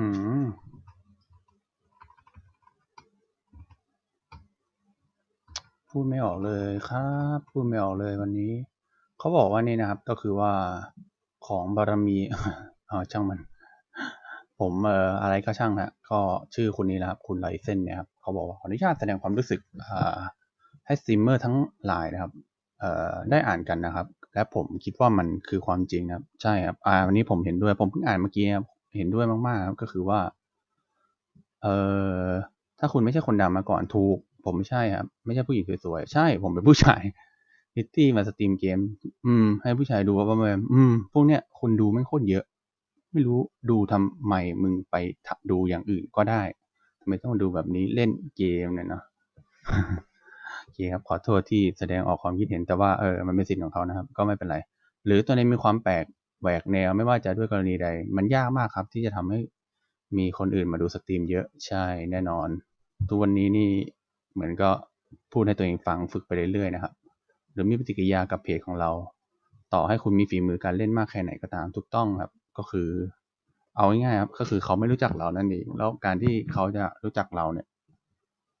หืมพูดไม่ออกเลยครับ พูดไม่ออกเลยวันนี้ เขาบอกว่านี่นะครับ ก็คือว่าของบารมีเออช่างมัน ผมเอ่ออะไรก็ช่างฮะก็ชื่อคุณนี้นะครับ คุณไลเซนเนี่ยครับเขาบอกว่าขออนุญาตแสดงความรู้สึกอ่าให้สตรีมเมอร์ทั้งหลายนะครับ เอ่อได้อ่านกันนะครับ และผมคิดว่ามันคือความจริงนะครับ ใช่ครับ อ่าวันนี้ผมเห็นด้วยผมเพิ่งอ่านเมื่อกี้ครับ เห็นด้วยมากๆครับก็คือว่า เอ่อถ้าคุณไม่ใช่คนดำมาก่อนถูก ผมไม่ใช่ครับ ไม่ใช่ผู้หญิงสวยๆ ใช่ ผมเป็นผู้ชายพิตตี้มาสตรีมเกม อืม ให้ผู้ชายดูว่าแบบอืม พวกเนี้ยคนดูไม่งโคตรเยอะ ไม่รู้ดูทำไมมึงไปดูอย่างอื่นก็ได้ทำไมต้องดูแบบนี้เล่นเกมเนี่ยเนาะโอเคครับ ขอโทษที่แสดงออกความคิดเห็นแต่ว่าเออมันเป็นสิทธิ์ของเขานะครับ ก็ไม่เป็นไร หรือตัวนี้มีความแปลก แหวกแนวไม่ว่าจะด้วยกรณีใด มันยากมากครับ ที่จะทำให้มีคนอื่นมาดูสตรีมเยอะใช่แน่นอน ทุกวันนี้นี่เหมือนก็พูดให้ตัวเองฟังฝึกไปเรื่อยๆนะครับ หรือมีปฏิกิริยากับเพจของเรา ต่อให้คุณมีฝีมือการเล่นมากแค่ไหนก็ตามถูกต้องครับ ก็คือ เอาง่ายๆครับ ก็คือเขาไม่รู้จักเรานั่นเองแล้วการที่เขาจะรู้จักเราเนี่ย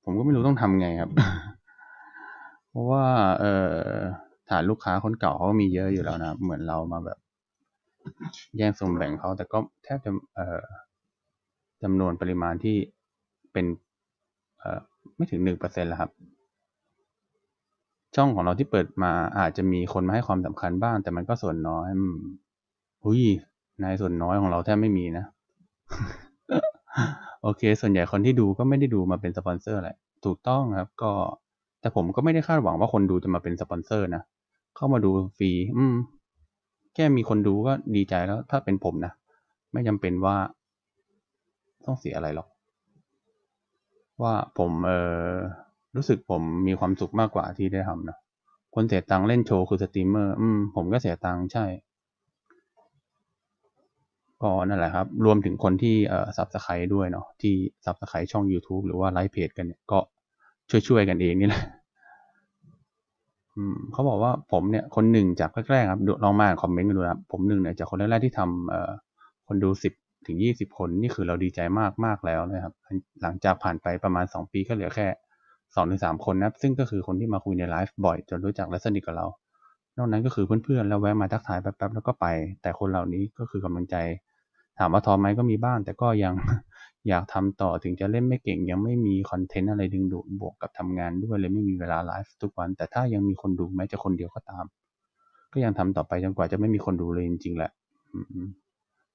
ผมก็ไม่รู้ต้องทำไงครับ เพราะว่า เอ่อฐานลูกค้าคนเก่าเขามีเยอะอยู่แล้วนะเหมือนเรามาแบบ แย่งส่วนแบ่งเขาแต่ก็แทบจะจำนวนปริมาณที่เป็นไม่ถึงหนึ่งเปอร์เซ็นต์ละครับ ช่องของเราที่เปิดมาอาจจะมีคนมาให้ความสำคัญบ้าง แต่มันก็ส่วนน้อยอืมหุยนายส่วนน้อยของเราแทบไม่มีนะ โอเค ส่วนใหญ่คนที่ดูก็ไม่ได้ดูมาเป็นสปอนเซอร์แหละ ถูกต้องครับ ก็ แต่ผมก็ไม่ได้คาดหวังว่าคนดูจะมาเป็นสปอนเซอร์นะ เข้ามาดูฟรี อืม แค่มีคนดูก็ดีใจแล้ว ถ้าเป็นผมนะ ไม่จำเป็นว่า ต้องเสียอะไรหรอก ว่าผมเออรู้สึกผมมีความสุขมากกว่าที่ได้ทำนะคนเสียตังค์เล่นโชว์คือสตรีมเมอร์อืมผมก็เสียตังค์ใช่ก็นั่นแหละครับ รวมถึงคนที่เอ่อซับสไครด้วยเนาะที่ซับสไครช่อง YouTube หรือว่าไลฟ์เพจกันเนี่ยก็ช่วยๆกันเองนี่แหละ เขาบอกว่าผมเนี่ยคนหนึ่งจากแรกๆครับลองมาคอมเมนต์กันดูนะครับผมหนึ่งเนี่ยจากคนแรกๆที่ทำคนดูสิบถึงยี่สิบคนนี่คือเราดีใจมากมากแล้วนะครับ หลังจากผ่านไปประมาณสองปีก็เหลือแค่สองถึงสามคนนะครับ ซึ่งก็คือคนที่มาคุยในไลฟ์บ่อย จนรู้จักและสนิทกับเรา นอกนั้นก็คือเพื่อนๆแล้วแวะมาทักทายแป๊บๆแล้วก็ไป แต่คนเหล่านี้ก็คือกำลังใจ ถามว่าท้อไหมก็มีบ้างแต่ก็ยัง อยากทำต่อถึงจะเล่นไม่เก่ง ยังไม่มีคอนเทนต์อะไรดึงดูดบวกกับทำงานด้วยเลยไม่มีเวลาไลฟ์ทุกวัน แต่ถ้ายังมีคนดูแม้จะคนเดียวก็ตาม ก็ยังทำต่อไปจนกว่าจะไม่มีคนดูเลยจริงๆแหละ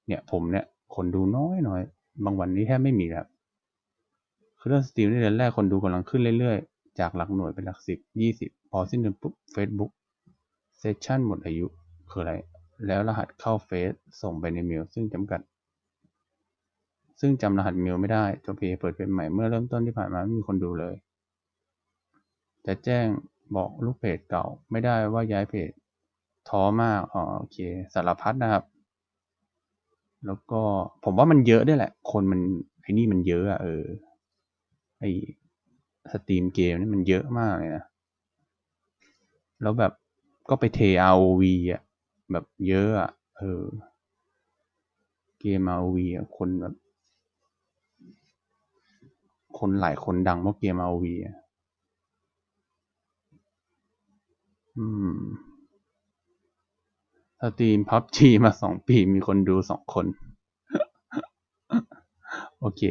เนี่ยผมเนี่ย คนดูน้อยหน่อยบางวันนี้แทบไม่มีแล้วคือเรื่องสตรีมในเดือนแรกคนดูกำลังขึ้นเรื่อยๆ จากหลักหน่วยเป็นหลักสิบยี่สิบพอสิ้นเดือนปุ๊บ Facebook เซสชั่นหมดอายุคืออะไร แล้วรหัสเข้าเฟซส่งไปในเมลซึ่งจำกัด ซึ่งจำรหัสเมลไม่ได้ ตัวเพจเปิดเพจใหม่เมื่อเริ่มต้นที่ผ่านมาไม่มีคนดูเลย จะแจ้งบอกลูกเพจเก่าไม่ได้ว่าย้ายเพจท้อมากอ๋อโอเคสารพัดนะครับ แล้วก็ผมว่ามันเยอะด้วยแหละ คนมันไอ้นี่มันเยอะอะเออไอสตรีมเกมนี่มันเยอะมากเลยนะ แล้วแบบก็ไปเท ROV อะแบบเยอะอะเออ เกม ROV อะคนแบบ คนหลายคนดังเพราะเกม ROV อะอืมสตรีมพับจีมาสองปีมีคนดูสองคน โอเค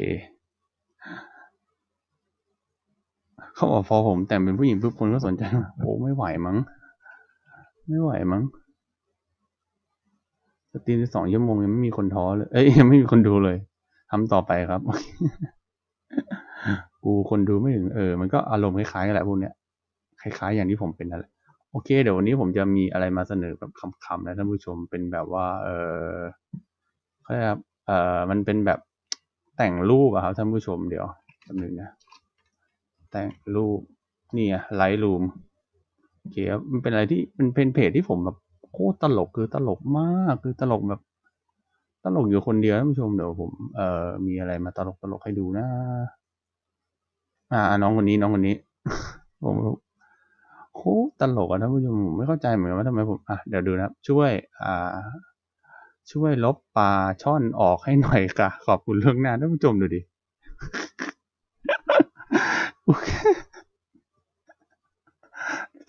เขาบอกพอผมแต่งเป็นผู้หญิงปุ๊บคนก็สนใจโอ้ไม่ไหวมั้ง ไม่ไหวมั้งสตรีมสองชั่วโมงยังไม่มีคนท้อเลย เอ้ยยังไม่มีคนดูเลยทำต่อไปครับ กูคนดูไม่ถึงเออ มันก็อารมณ์คล้ายๆกันแหละพวกเนี้ยคล้ายๆอย่างที่ผมเป็นนั่นแหละโอเค เดี๋ยววันนี้ผมจะมีอะไรมาเสนอแบบคำๆนะท่านผู้ชมเป็นแบบว่า เออเขาเรียกครับเออมันเป็นแบบแต่งรูปอะครับท่านผู้ชมเดี๋ยวแป๊บนึงนะแต่งรูปนี่อะไลท์รูมโอเคครับมันเป็นอะไรที่มันเป็นเพจที่ผมแบบโคตรตลกคือตลกมากคือตลกแบบ ตลกอยู่คนเดียวท่านผู้ชมเดี๋ยวผมเอ่อมีอะไรมาตลกตลกให้ดูนะ อ่า น้องคนนี้น้องคนนี้ ผมโคตรตลกอะท่านผู้ชมผมไม่เข้าใจเหมือนกันว่าทำไมผมอะเดี๋ยวดูนะครับ ช่วย อ่า ช่วยลบปลาช่อนออกให้หน่อยค่ะ ขอบคุณเรื่องหน้าท่านผู้ชมดูดิ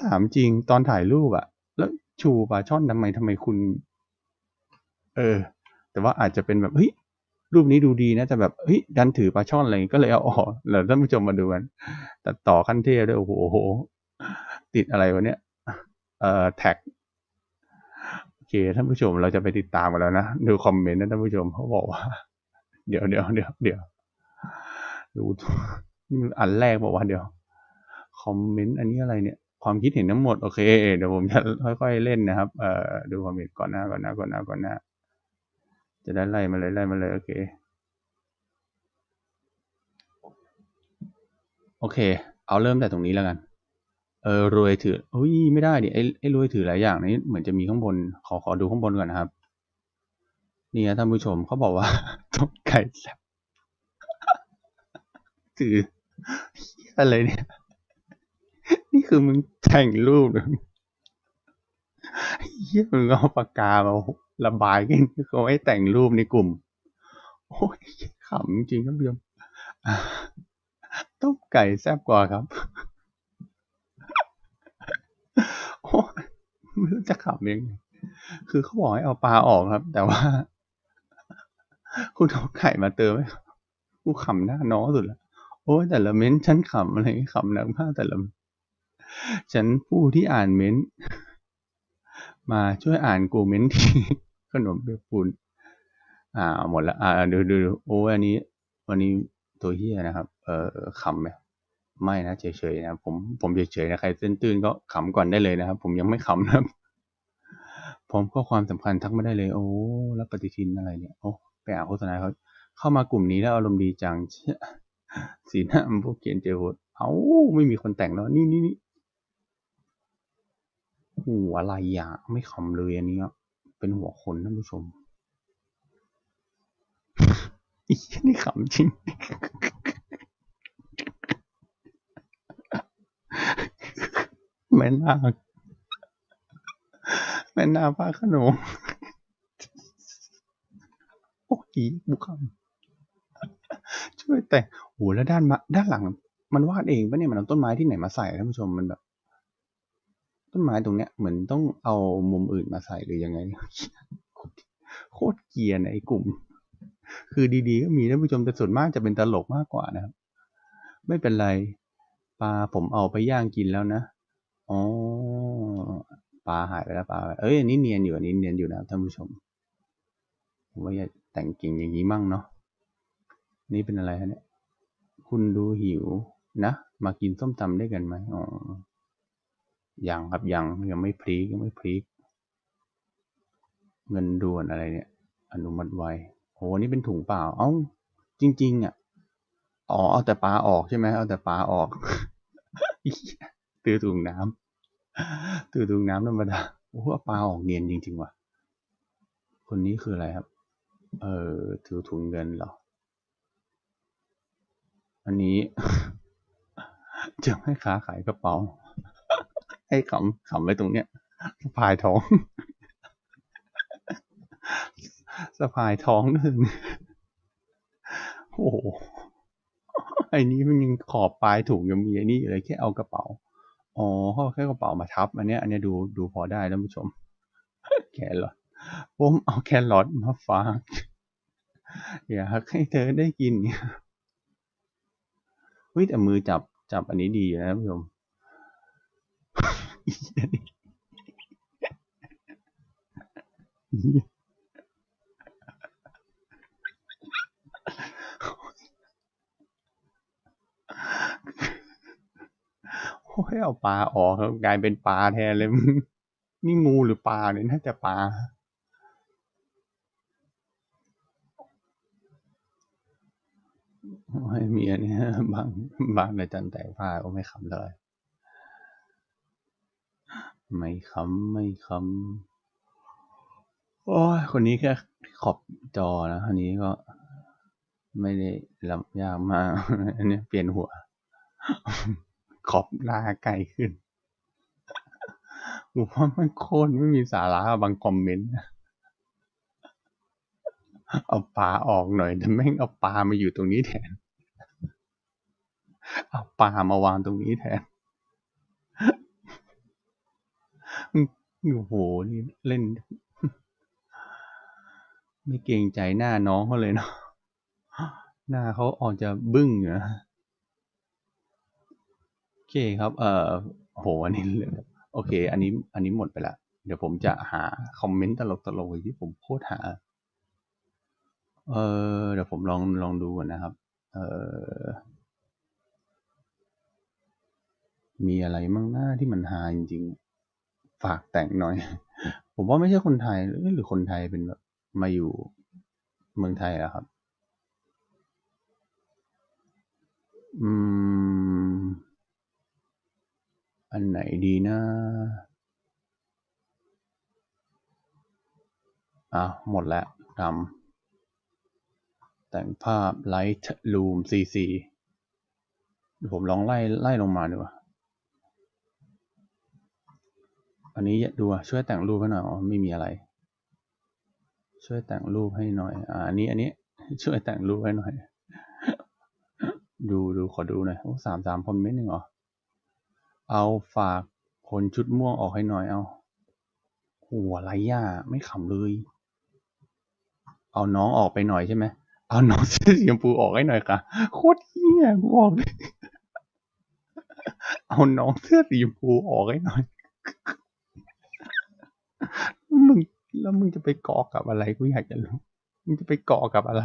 ถามจริงตอนถ่ายรูปอะแล้วชูปลาช่อนทำไมทำไมคุณ เออ แต่ว่าอาจจะเป็นแบบเฮ้ย รูปนี้ดูดีนะแต่แบบเฮ้ยดันถือปลาช่อนอะไรก็เลยเอาออกแล้วท่านผู้ชมมาดูกันตัดต่อขั้นเทพด้วยโอ้โหโโหติดอะไรวะเนี่ยเอ่อแท็กโอเคท่านผู้ชมเราจะไปติดตามกันแล้วนะดูคอมเมนต์นะท่านผู้ชมเขาบอกว่า เดี๋ยวเดี๋ยวเดี๋ยวเดี๋ยวดูอันแรกบอกว่าเดี๋ยวคอมเมนต์อันนี้อะไรเนี่ย ความคิดเห็นทั้งหมดโอเคเดี๋ยวผมจะค่อยๆเล่นนะครับเอ่อดูความเห็นก่อนหน้าก่อนหน้าก่อนหน้าก่อนหน้า จะได้ไล่มาเลยไล่มาเลยโอเคโอเค เอาเริ่มแต่ตรงนี้แล้วกัน เออรวยถืออุ้ยไม่ได้ดิไอ้ไอ้รวยถือหลายอย่างนี้เหมือนจะมีข้างบน ขอขอดูข้างบนก่อนนะครับ นี่นะท่านผู้ชมเขาบอกว่าต้มไก่แซ่บถืออะไรเนี่ย นี่คือมึงแต่งรูปหรือเฮียมึงเอาปากกามา ระบายกันเขาให้แต่งรูปในกลุ่ม โอ้ยขำจริงครับพี่ชมต้มไก่แซ่บกว่าครับ โอ้ยไม่รู้จะขำยังไงคือเขาบอกให้เอาปลาออกครับ แต่ว่า คุณเอาไก่มาเติมไหมกูขำหน้าน้อสุดละโอ้ยแต่ละเม้นฉันขำอะไรขำหนักมากแต่ละฉันผู้ที่อ่านเม้น มาช่วยอ่านกูเม้นที ขนมเปียกปูน อ่า หมดละ อ่าดูดูดูโอ้อันนี้ วันนี้ตัวเฮียนะครับ เอ่อขำไหมไม่นะเฉยๆนะผมผมเฉยๆนะใครเส้นตื่นก็ขำก่อนได้เลยนะครับ ผมยังไม่ขำนะครับผมก็ความสำคัญทักไม่ได้เลย โอ้แล้วปฏิทินอะไรเนี่ยโอ้ไปอ่านโฆษณาเขาเข้ามากลุ่มนี้แล้วอารมณ์ดีจังเชสีหน้ามันพวกเกียนเจโหดเอ้าไม่มีคนแต่งแล้วนี่นี่นี่หัวอะไรอะไม่ขำเลยอันนี้อะ เป็นหัวคนท่านผู้ชมอีนี่ขำจริง แม่นาคแม่นาคพระขนงโอ้ยบุคคำช่วยแต่งโหแล้วด้านมาด้านหลัง มันวาดเองปะเนี่ยมันเอาต้นไม้ที่ไหนมาใส่ท่านผู้ชมมันแบบ ต้นไม้ตรงเนี้ยเหมือนต้องเอามุมอื่นมาใส่หรือยังไง โคตรเกียนไอ้กลุ่ม คือดีๆ ก็มีท่านผู้ชมแต่ส่วนมากจะเป็นตลกมากกว่านะครับ ไม่เป็นไรปลาผมเอาไปย่างกินแล้วนะอ๋อปลาหายไปแล้วปลาเอ้ยอันนี้เนียนอยู่อันนี้เนียนอยู่นะท่านผู้ชมผมว่าอย่าแต่งกิ่งอย่างนี้มั่งเนาะนี่เป็นอะไรฮะเนี่ยคุณดูหิวนะ มากินส้มตำได้กันไหมอ๋อ ยังครับยังยังไม่พลีกยังไม่พลีกเงินด่วนอะไรเนี่ย อนุมัติไว้โหนี่เป็นถุงเปล่า เอ้า จริง ๆ อะ อ๋อ เอาแต่ปลาออกใช่ไหมเอาแต่ปลาออกตือถุงน้ำตือถุงน้ำธรรมดาโอ้ปลาออกเนียนจริง ๆ ว่ะ คนนี้คืออะไรครับ เออถือถุงเงินเหรอ อันนี้จะให้ค้าขายกระเป๋า ให้ขำขำไว้ตรงเนี้ยสะพายท้องสะพายท้องนึงโอ้โหไอ้นี้มันยังขอบปลายถุงยังมีไอ้นี่อยู่เลยแค่เอากระเป๋า อ๋อเขาแค่กระเป๋ามาทับ อันเนี้ย อันเนี้ยดูดูพอได้ท่านผู้ชม แครอทผมเอาแครอทมาฝากอยากให้เธอได้กินเฮ้ยแต่มือจับจับอันนี้ดีนะท่านผู้ชม โอ้ยเอาปลาออกแล้วกลายเป็นปลาแทนเลยมึงนี่งูหรือปลาเนี่ยน่าจะปลาไม่มีอันเนี้ยบางบางในจันแต่ผ้าก็ไม่คำเลย ไม่คำไม่คำโอ้ยคนนี้แค่ขอบจอนะอันนี้ก็ไม่ได้ลำยากมาก อันนี้เปลี่ยนหัว ขอบหน้าไกลขึ้นผมว่ามันโคตรไม่มีสาระบางคอมเมนต์เอาปลาออกหน่อยแต่แม่งเอาปลามาอยู่ตรงนี้แทน เอาปลามาวางตรงนี้แทน โอ้โหนี่เล่น ไม่เกรงใจหน้าน้องเขาเลยเนาะหน้าเขาออกจะบึ้งอยู่นะโอเคครับ เอ่อโหอันนี้เรื่องโอเค อันนี้ อันนี้หมดไปละ เดี๋ยวผมจะหาคอมเมนต์ตลกๆที่ผมโพสต์หา เออเดี๋ยวผมลองลองดูก่อนนะครับ เออมีอะไรมั่งหน้าที่มันหาจริงๆ ฝากแต่งหน่อย ผมว่าไม่ใช่คนไทย หรือคนไทยเป็นแบบมาอยู่เมืองไทยอะครับ อืม อันไหนดีนะอะหมดแล้วดำแต่งภาพ Lightroom CC เดี๋ยวผมลองไล่ไล่ลงมาดูว่า อันนี้ดูอะช่วยแต่งรูปให้หน่อยอ๋อไม่มีอะไร ช่วยแต่งรูปให้หน่อย อ่าอันนี้อันนี้ ช่วยแต่งรูปให้หน่อย ดูดูขอดูหน่อยโอ้สามสามคอมเมนต์หนึ่งเหรอเอาฝากคนชุดม่วงออกให้หน่อยเอาหัวไรย่าไม่ขำเลย เอาน้องออกไปหน่อยใช่ไหมเอาน้องเสื้อสีชมพูออกให้หน่อยค่ะโคตรเหี้ยกูบอกเลยเอาน้องเสื้อสีชมพูออกให้หน่อย มึงแล้วมึงจะไปเกาะกับอะไรกูอยากจะรู้ มึงจะไปเกาะกับอะไร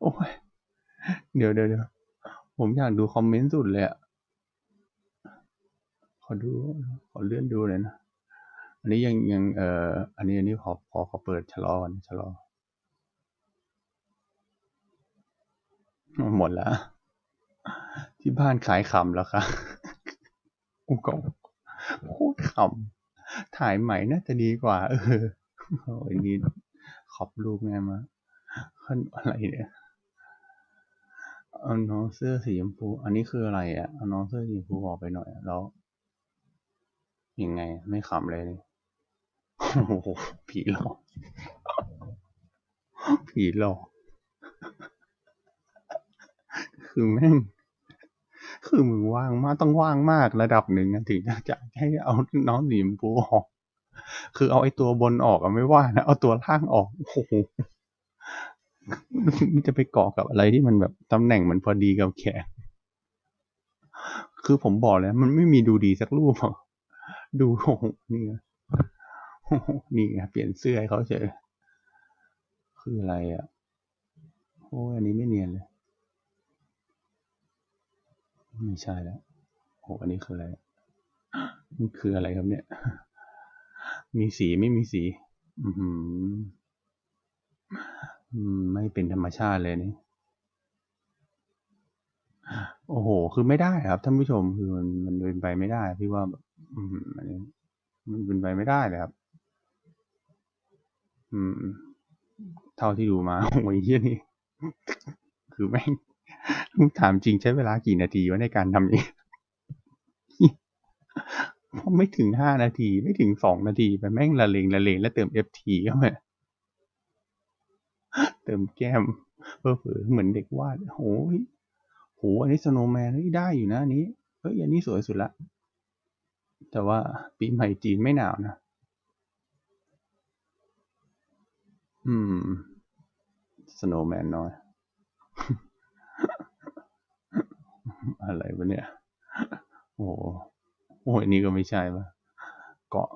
โอ้ย เดี๋ยวเดี๋ยวเดี๋ยวผมอยากดูคอมเมนต์สุดเลยอะขอดู ขอเลื่อนดูเลยนะ อันนี้ยังยังเอ่อ อันนี้อันนี้ขอขอขอเปิดชะลอก่อนชะลอ หมดแล้ว ที่บ้านขายขำแล้วค่ะกูก็โค ตรขำถ่ายใหม่น่าจะดีกว่า เออโอ้ยนี่ขอบรูปแม่มาขึ้นอะไรเนี่ยเอาน้องเสื้อสีชมพู อันนี้คืออะไรอะเอาน้องเสื้อสีชมพูออกไปหน่อยแล้วยังไง ไม่ขำเลยโอ้โหผีหลอกผีหลอกคือแม่ง คือมึงว่างมากต้องว่างมากระดับหนึ่งถึงจะให้เอาน้องสีชมพูออก คือเอาไอ้ตัวบนออกไม่ว่านะเอาตัวล่างออกโอ้โหมันจะไปเกาะกับอะไรที่มันแบบตำแหน่งมันพอดีกับแขนคือผมบอกเลยมันไม่มีดูดีสักรูปหรอกดูโอ้โหนี่นี่ไงเปลี่ยนเสื้อให้เขาเฉยคืออะไรอะโอ้ยอันนี้ไม่เนียนเลย ไม่ใช่แล้วโอ้อันนี้คืออะไรมันคืออะไรครับเนี่ย มีสีไม่มีสี อืมไม่เป็นธรรมชาติเลยนี่ โอ้โห คือไม่ได้ครับท่านผู้ชม คือมันมันเป็นไปไม่ได้ พี่ว่าแบบอืมอันนี้มันเป็นไปไม่ได้เลยครับ อืม เท่าที่ดูมาโอ้ยเหี้ยนี่ คือแม่ง ถามจริงใช้เวลากี่นาทีวะในการทำนี้ไม่ถึงห้านาทีไม่ถึงสองนาทีไปแม่งละเลงละเลงแล้วเติม FT เข้าไปเติมแก้มเพื่อเผือเหมือนเด็กวาดโอ้ยโหอันนี้สโนว์แมนได้อยู่นะอันนี้เฮ้ยอันนี้สวยสุดละ แต่ว่าปีใหม่จีนไม่หนาวนะ อืม สโนว์แมนน้อย อะไรวะเนี่ย โอ้โหโอ้ยนี่ก็ไม่ใช่ปะเกาะ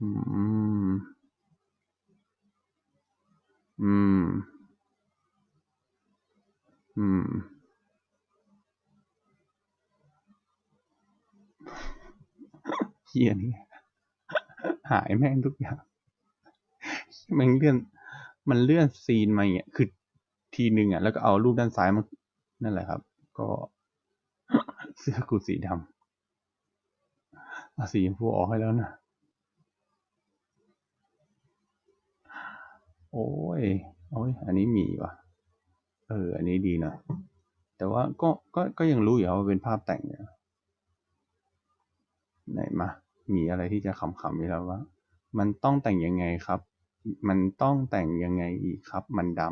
อืม อืม อืม เฮียนี่หายแม่งทุกอย่างม่งเลื่อน มันเลื่อนซีนมาอย่างเงี้ย คือทีหนึ่งอะ แล้วก็เอารูปด้านซ้ายมา นั่นแหละครับ ก็เสื้อกูสีดำเอาสีชมพูออกให้แล้วนะ โอ้ย โอ้ย อันนี้มีว่ะ เออ อันนี้ดีนะ แต่ว่าก็ก็ก็ยังรู้อยู่ว่าเป็นภาพแต่งเนี่ยไหนมามีอะไรที่จะขำๆอยู่แล้ววะมันต้องแต่งยังไงครับ มันต้องแต่งยังไงอีกครับ มันด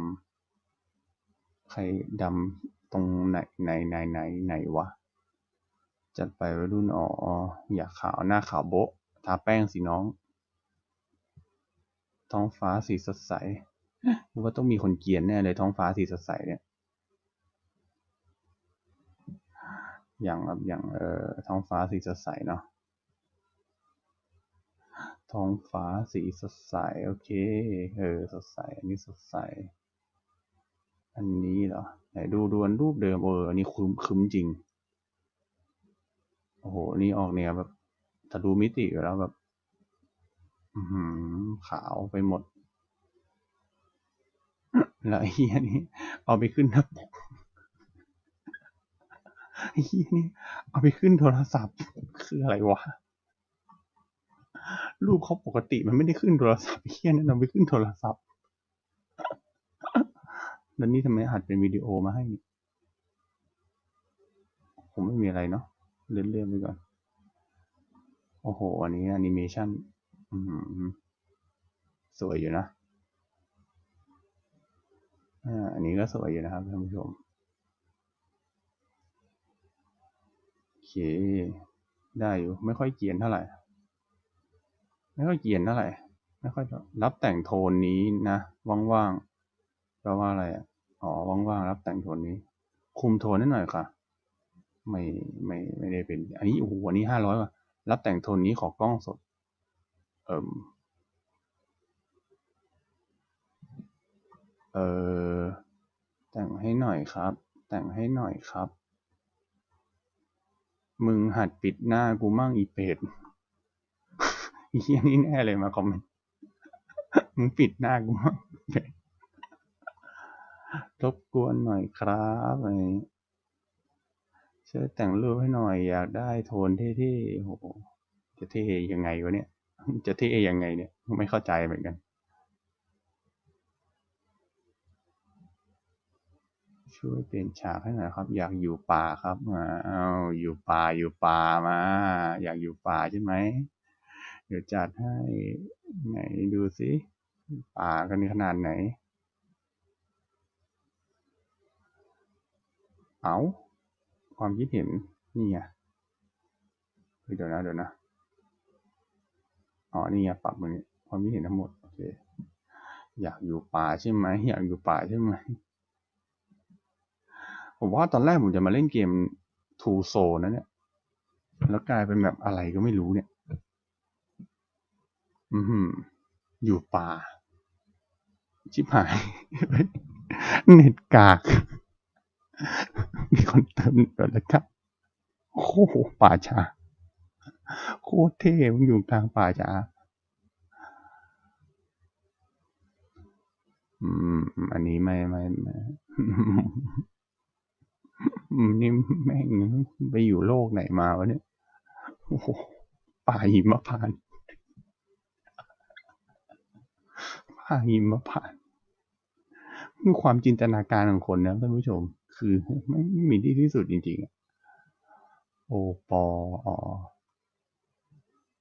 ำใครดำ รงไหนไหนไหนไหนไหนวะ จัดไปวัยรุ่นอ๋ออยากขาวหน้าขาวโบ๊ะทาแป้งสิน้อง ท้องฟ้าสีสดใสว่าต้องมีคนเกรียนแน่เลยท้องฟ้าสีสดใสเนี่ย อย่างแบบอย่างเอ่อท้องฟ้าสีสดใสเนาะท้องฟ้าสีสดใส โอเค เออ สดใส อันนี้สดใส อันนี้เหรอ ไหนดูดูอันรูปเดิมเอออันนี้คึมคึมจริง โอ้โหนี่ออกแนวแบบถ้าดูมิติอยู่แล้วแบบหือขาวไปหมด แล้วไอ้เหี้ยนี่เอาไปขึ้นหน้าปกไอ้เหี้ยนี่เอาไปขึ้นโทรศัพท์ คืออะไรวะรูปเขาปกติมันไม่ได้ขึ้นโทรศัพท์เหี้ยนั่นเอาไปขึ้นโทรศัพท์ แล้วนี่ทำไมอัดเป็นวิดีโอมาให้นี่ผมไม่มีอะไรเนาะเลื่อนเลื่อนไปก่อน โอ้โห อันนี้แอนิเมชันสวยอยู่นะ อ่า อันนี้ก็สวยอยู่นะครับท่านผู้ชม โอเค ได้อยู่ ไม่ค่อยเกียนเท่าไหร่ ไม่ค่อยเกียนเท่าไหร่ ไม่ค่อยรับแต่งโทนนี้นะ ว่างๆ แปลว่าอะไรอะ อ๋อ ว่างๆ รับแต่งโทนนี้ คุมโทนนิดหน่อยค่ะ ไม่ไม่ไม่ได้เป็น อันนี้โอ้โหอันนี้ห้าร้อยว่ะ รับแต่งโทนนี้ขอกล้องสด เอ่มเออแต่งให้หน่อยครับ แต่งให้หน่อยครับ มึงหัดปิดหน้ากูมั่งอีเป็ดเฮียนี่แน่เลยมาคอมเมนต์ มึงปิดหน้ากูมั่งเป็ด รบกวนหน่อยครับอะไรอยช่วยแต่งรูปให้หน่อย อยากได้โทนเท่ๆโอ้โหจะเท่ยังไงวะเนี่ย จะเท่ยังไงเนี่ย ไม่เข้าใจเหมือนกัน ช่วยเปลี่ยนฉากให้หน่อยครับ อยากอยู่ป่าครับมาเอาอยู่ป่าอยู่ป่ามา อยากอยู่ป่าใช่ไหมเดี๋ยวจัดให้ไหนดูสิป่ากันขนาดไหน เอาความคิดเห็น นี่ไงเดี๋ยวนะเดี๋ยวนะอ๋อนี่ไงปรับมือนี้ ความคิดเห็นทั้งหมด โอเค อยากอยู่ป่าใช่ไหม อยากอยู่ป่าใช่ไหม ผมว่าตอนแรกผมจะมาเล่นเกมทูโซนะเนี่ย แล้วกลายเป็นแบบอะไรก็ไม่รู้เนี่ย อือหืออยู่ป่า ชิบหาย เน็ตกาก มีคนเติมเน็ตแล้วครับโอ้โหป่าช้าโคตรเท่มึงอยู่กลางป่าช้าอืม อันนี้ไม่ไม่ไม่นี่แม่งไปอยู่โลกไหนมาวะเนี่ยโอ้โหป่าหิมพานป่าหิมพานต์คือความจินตนาการของคนนะท่านผู้ชม คือไม่ไม่มีที่ที่สุดจริงๆอะโอปออ๋อ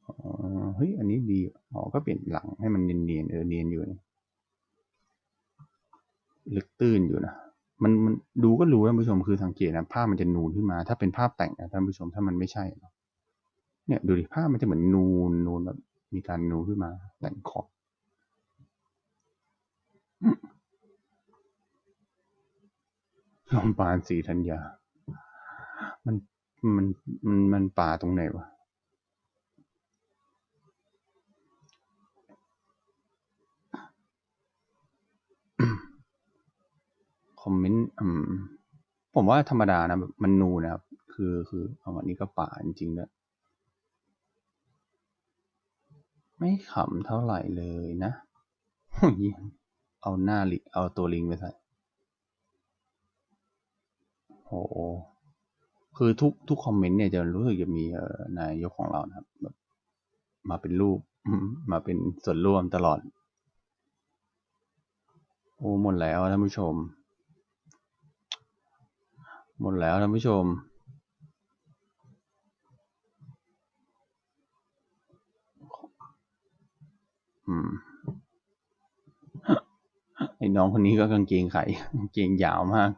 อ๋อเฮ้ย อันนี้ดี อ๋อ ก็เปลี่ยนหลังให้มันเนียนๆ เออ เนียนอยู่นะลึกตื้นอยู่นะ มัน มันดูก็รู้ท่านผู้ชม คือสังเกตนะ ภาพมันจะนูนขึ้นมา ถ้าเป็นภาพแต่งนะท่านผู้ชม ถ้ามันไม่ใช่ เนอะเนี่ย ดูดิ ภาพมันจะเหมือนนูน นูนแบบ มีการนูนขึ้นมา แต่งขอบ ลมปานสีธัญญา มันมันมันมันป่าตรงไหนวะคอมเมนต์อืมผมว่าธรรมดานะแบบมันนูนะครับ คือคือเอาอันนี้ก็ป่าจริงๆด้วยไม่ขำเท่าไหร่เลยนะโอ้ยเอาหน้าลิเอาตัวลิงไปใส่ อ้โหคือทุกทุกคอมเมนต์เนี่ยจะรู้สึกจะมีนายกของเรานะครับแบบมาเป็นรูปมมาเป็นส่วนร่วมตลอด โอ้หมดแล้วท่านผู้ชม หมดแล้วท่านผู้ชม อืมไอ้น้องคนนี้ก็กางเกงไขกางเกงยาวมาก